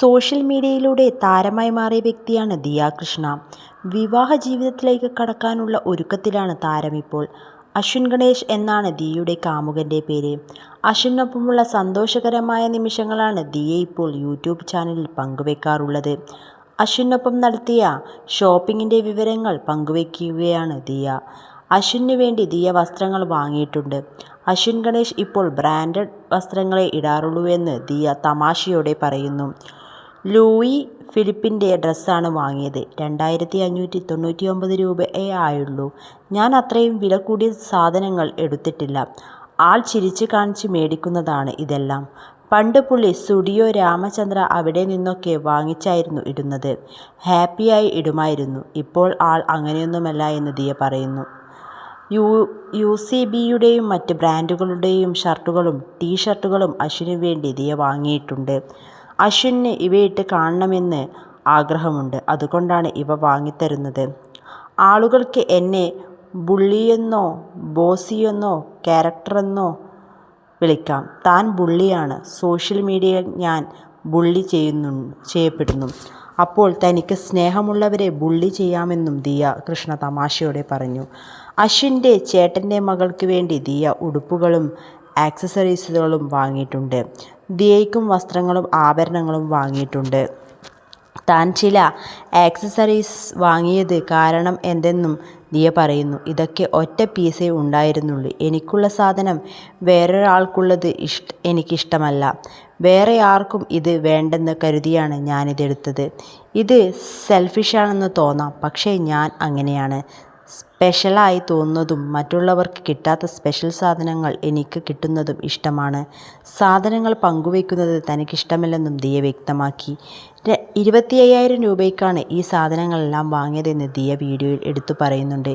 Social മീഡിയയിലൂടെ താരമായി മാറിയ വ്യക്തിയാണ് ദിയ കൃഷ്ണ. വിവാഹ ജീവിതത്തിലേക്ക് കടക്കാനുള്ള ഒരുക്കത്തിലാണ് താരം ഇപ്പോൾ അശ്വിൻ ഗണേഷ് എന്നാണ് ദിയയുടെ കാമുകന്റെ പേര്. അശ്വിനൊപ്പമുള്ള സന്തോഷകരമായ നിമിഷങ്ങളാണ് ദിയ ഇപ്പോൾ യൂട്യൂബ് ചാനലിൽ പങ്കുവെക്കാറുള്ളത്. അശ്വിനൊപ്പം നടത്തിയ ഷോപ്പിങ്ങിന്റെ വിവരങ്ങൾ പങ്കുവെക്കുകയാണ് ദിയ. അശ്വിനു വേണ്ടി ദിയ വസ്ത്രങ്ങൾ വാങ്ങിയിട്ടുണ്ട്. അശ്വിൻ ഗണേഷ് ഇപ്പോൾ ബ്രാൻഡഡ് വസ്ത്രങ്ങളെ ഇടാറുള്ളൂ എന്ന് ദിയ തമാശയോടെ പറയുന്നു. ലൂയി ഫിലിപ്പിന്റെ ഡ്രസ്സാണ് വാങ്ങിയത്. രണ്ടായിരത്തി അഞ്ഞൂറ്റി തൊണ്ണൂറ്റി ഒമ്പത് രൂപയേ ആയുള്ളൂ. ഞാൻ അത്രയും വില കൂടിയ സാധനങ്ങൾ എടുത്തിട്ടില്ല. ആൾ ചിരിച്ചു കാണിച്ച് മേടിക്കുന്നതാണ് ഇതെല്ലാം. പണ്ട് പുള്ളി സ്റ്റുഡിയോ രാമചന്ദ്ര അവിടെ നിന്നൊക്കെ വാങ്ങിച്ചായിരുന്നു ഇടുന്നത്. ഹാപ്പിയായി ഇടുമായിരുന്നു. ഇപ്പോൾ ആൾ അങ്ങനെയൊന്നുമല്ല എന്ന് ദിയ പറയുന്നു. യു യു സി ബിയുടെയും മറ്റ് ബ്രാൻഡുകളുടെയും ഷർട്ടുകളും ടീ ഷർട്ടുകളും അശ്വിനു വേണ്ടി ദിയ വാങ്ങിയിട്ടുണ്ട്. അശ്വിന് ഇവയിട്ട് കാണണമെന്ന് ആഗ്രഹമുണ്ട്. അതുകൊണ്ടാണ് ഇവ വാങ്ങിത്തരുന്നത്. ആളുകൾക്ക് എന്നെ ബുള്ളിയെന്നോ ബോസിയെന്നോ ക്യാരക്ടറെന്നോ വിളിക്കാം. താൻ ബുള്ളിയാണ്. സോഷ്യൽ മീഡിയയിൽ ഞാൻ ബുള്ളി ചെയ്യുന്നു ചെയ്യപ്പെടുന്നു. അപ്പോൾ തനിക്ക് സ്നേഹമുള്ളവരെ ബുള്ളി ചെയ്യാമെന്നും ദിയ കൃഷ്ണ തമാശയോടെ പറഞ്ഞു. അശ്വിന്റെ ചേട്ടന്റെ മകൾക്ക് വേണ്ടി ദിയ ഉടുപ്പുകളും ആക്സസറീസുകളും വാങ്ങിയിട്ടുണ്ട്. ദിയയ്ക്കും വസ്ത്രങ്ങളും ആഭരണങ്ങളും വാങ്ങിയിട്ടുണ്ട്. താൻ ചില ആക്സസറീസ് വാങ്ങിയത് കാരണം എന്തെന്നും ദിയ പറയുന്നു. ഇതൊക്കെ ഒറ്റ പീസേ ഉണ്ടായിരുന്നുള്ളൂ. എനിക്കുള്ള സാധനം വേറൊരാൾക്കുള്ളത് ഇഷ്ട എനിക്കിഷ്ടമല്ല. വേറെ ആർക്കും ഇത് വേണ്ടെന്ന് കരുതിയാണ് ഞാനിതെടുത്തത്. ഇത് സെൽഫിഷാണെന്ന് തോന്നാം. പക്ഷേ ഞാൻ അങ്ങനെയാണ്. സ്പെഷലായി തോന്നുന്നതും മറ്റുള്ളവർക്ക് കിട്ടാത്ത സ്പെഷ്യൽ സാധനങ്ങൾ എനിക്ക് കിട്ടുന്നതും ഇഷ്ടമാണ്. സാധനങ്ങൾ പങ്കുവയ്ക്കുന്നത് തനിക്കിഷ്ടമല്ലെന്നും ദിയ വ്യക്തമാക്കി. ഇരുപത്തി അയ്യായിരം രൂപയ്ക്കാണ് ഈ സാധനങ്ങളെല്ലാം വാങ്ങിയതെന്ന് ദിയ വീഡിയോയിൽ എടുത്തു പറയുന്നുണ്ട്.